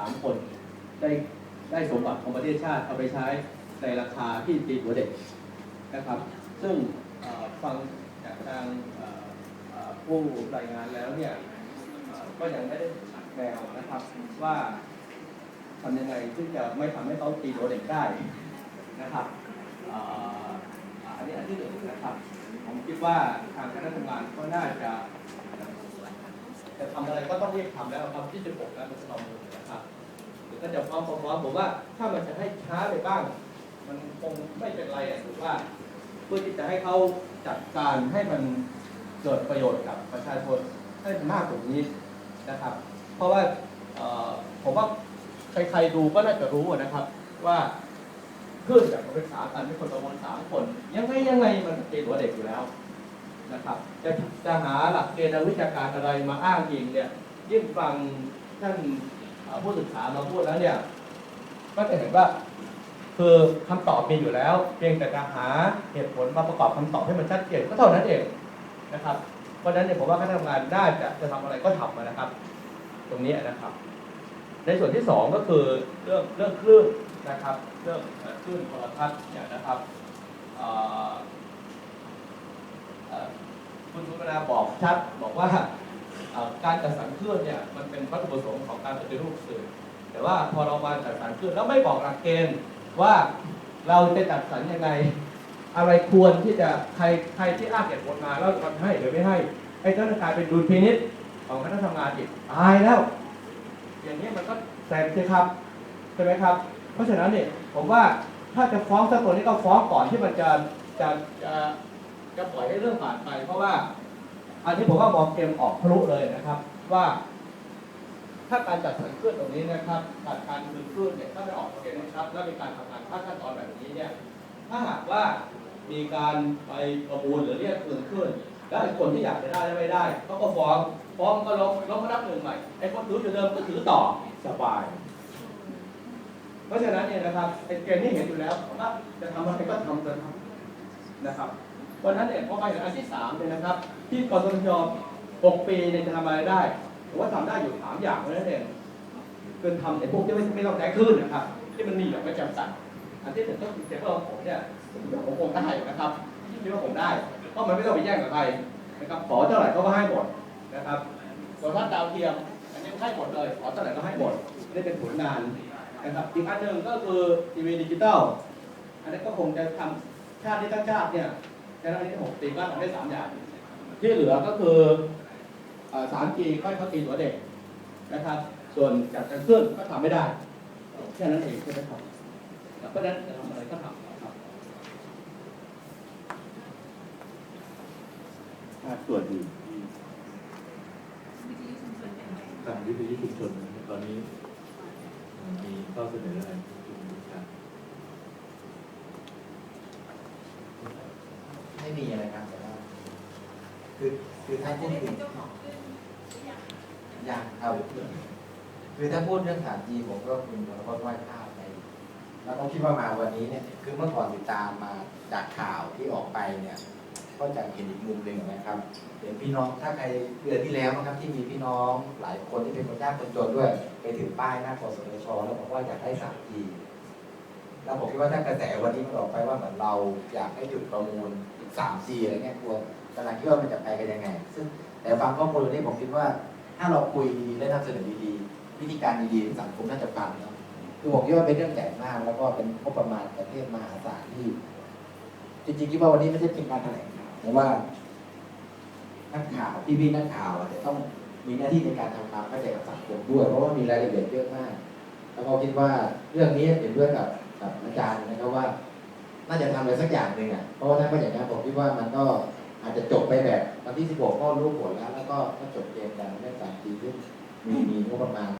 ามคนได้ได้สมบัติของประเทศชาติเอาไปใช้ในราคาที่ตีหัวเด็กนะครับ ซึ่งฟังจากทางผู้รายงานแล้วเนี่ยก็ยังไม่ได้อัดแนวนะครับว่าทำยังไงที่จะไม่ทำให้เขาตีหัวเด็กได้นะครับอันนี้อันที่หนึ่งนะครับ ผมคิดว่าทางคณะทำงานก็น่าจะ จะทำอะไรก็ต้องรีบทำแล้วครับที่จะปกแล้วมันจะลองดูนะครับหรือถ้าจะพร้อมพร้อมผมว่าถ้ามันจะให้ช้าไปบ้าง มันคงไม่เป็นไรอะถือว่า เพื่อที่จะให้เขาจัดการให้มันเกิดประโยชน์กับประชาชนให้มากกว่านี้นะครับ เพราะว่าผมว่าใครๆดูก็น่าจะรู้นะครับ ว่าคลื่อนจากนักศึกษาการที่คนประมวลสามคน ยังไงยังไงมันเป็นหัวเด็กอยู่แล้ว นะครับ จะจะหาหลักเกณฑ์ทางวิชาการอะไรมาอ้างอิงเนี่ยยิ่งฟังท่านผู้ศึกษามาพูดแล้วเนี่ย ก็จะเห็นว่าคือคำตอบมีอยู่แล้ว เพียงแต่จะหาเหตุผลมาประกอบคำตอบให้มันชัดเจนก็เท่านั้นเองนะครับ เพราะฉะนั้นเนี่ยผมว่าคณะทำงานน่าจะจะทำอะไรก็ทำนะครับ ตรงนี้นะครับ ในส่วนที่สองก็คือเรื่องเรื่องคลื่นนะครับ เรื่องคลื่นโทรทัศน์เนี่ยนะครับ คุณสุวรรณาบอกชัดบอกว่าการจัดสรรคลื่นเนี่ยมันเป็นวัตถุประสงค์ของการปฏิรูปสื่อ แต่ว่าพอเรามาจัดสรรคลื่นแล้วไม่บอกหลักเกณฑ์ว่าเราจะจัดสรรยังไง อะไรควรที่จะใครใครที่อ้างเหตุผลมาแล้วทำให้หรือไม่ให้ไอ้เจ้าหน้าที่เป็นดุลพินิษของคณะทำงานอีกตายแล้ว อย่างนี้มันก็แสบสิครับใช่ไหมครับ เพราะฉะนั้นเนี่ยผมว่าถ้าจะฟ้องสักตัวนี้ก็ฟ้องก่อนที่มันจะจะจะ จะปล่อยให้เรื่องผ่านไป เพราะว่า อันนี้ผมว่ามองเกมออกทะลุเลยนะครับ ว่า ถ้าการจัดสรรเครื่องตรงนี้นะครับการการคืนเครื่องเนี่ยถ้าไม่ออกเกณฑ์นะครับ แล้วมีการทำงานขั้นขั้นตอนแบบนี้เนี่ยถ้าหากว่ามีการไปประมูลหรือเรียกคืนเครื่องแล้วไอ้คนที่อยากจะได้และไม่ได้เขาก็ฟ้องฟ้องก็ลบลบก็นับหนึ่งใหม่ไอ้คนถืออยู่เดิมก็ถือต่อสบาย เพราะฉะนั้นเนี่ยนะครับไอ้เกณฑ์นี้เห็นอยู่แล้วว่าจะทำอะไรก็ทำเลยครับ นะครับวันนั้นเนี่ยพอไปถึงอันที่สามเนี่ยนะครับ ที่กสทชหกปีเนี่ยจะทำอะไรได้ผมว่าทำได้อยู่สามอย่างเท่านั้นเองคือทำไอ้พวกที่ไม่ไม่ต้องใช้คลื่นนะครับ ที่มันมีแบบไม่จำกัดอันที่หนึ่งก็คือเซฟเวอร์ของผมเนี่ยผมคงได้นะครับคิดว่าผมได้ เพราะมันไม่ต้องไปแย่งกับใครนะครับขอเท่าไหร่เขาก็ให้หมดนะครับส่วนถ้าดาวเทียมอันนี้ให้หมดเลยขอเท่าไหร่ก็ให้หมดนี่เป็นผลงานนะครับอีกอันหนึ่งก็คือทีวีดิจิตอลอันนี้ก็คงจะทำชาติที่ตั้งชาติเนี่ย แค่นั้นที่หกปีก็ทำได้สามอย่าง ที่เหลือก็คือสามกีค่อยเข้าตีหัวเด็กนะครับ ส่วนจัดการเคลื่อนก็ทำไม่ได้ แค่นั้นเองใช่ไหมครับเพราะฉะนั้นจะทำอะไรก็ทำครับภาคส่วนอื่นที่ทางวิทยุชุมชนตอนนี้มีข้อเสนออะไรที่คุณวิชา ไม่มีอะไรครับแต่ว่าคือคือถ้าพูดถึงยังเอาคือถ้าพูดเรื่องฐานจีผมก็คุณวรพจน์ไหว้ข้าวไปแล้วก็คิดว่ามาวันนี้เนี่ย คือเมื่อก่อนติดตามมาจากข่าวที่ออกไปเนี่ย ก็จะเห็นอีกมุมหนึ่งนะครับเห็นพี่น้องถ้าใครเดือนที่แล้วนะครับ ที่มีพี่น้องหลายคนที่เป็นคนยากคนจนด้วย ไปถือป้ายหน้ากสทชแล้วบอกว่าอยากได้สามจี แล้วผมคิดว่าถ้ากระแสวันนี้มันออกไปว่าเหมือนเราอยากให้หยุดประมูลอีกสามจีอะไรเงี้ยกลัวกำลังคิดว่ามันจะไปกันยังไง ซึ่งแต่ฟังข้อมูลนี้ผมคิดว่า ถ้าเราคุยดีๆและนำเสนอดีๆ วิธีการดีๆสังคมน่าจะฟังเนาะคือผมคิดว่าเป็นเรื่องใหญ่มาก แล้วก็เป็นงบประมาณประเทศมหาศาลที่ จริงๆคิดว่าวันนี้ไม่ใช่เป็นการแถลงข่าวแต่ว่านักข่าวพี่ๆนักข่าวจจะต้องมีหน้าที่ในการทำความเข้าใจกับสังคมด้วย เพราะว่ามีรายละเอียดเยอะมาก แล้วก็คิดว่าเรื่องนี้เห็นด้วยกับ กับอาจารย์นะครับว่า น่าจะทำอะไรสักอย่างหนึ่งอะเพราะว่าถ้าไม่อย่างนั้นผมคิดว่ามันก็อาจจะจบไปแบบวันที่ 16 ก็รู้ผลแล้ว แล้วก็ก็จบเกมกันเรื่องสามทีซึ่งมีมีงบประมาณ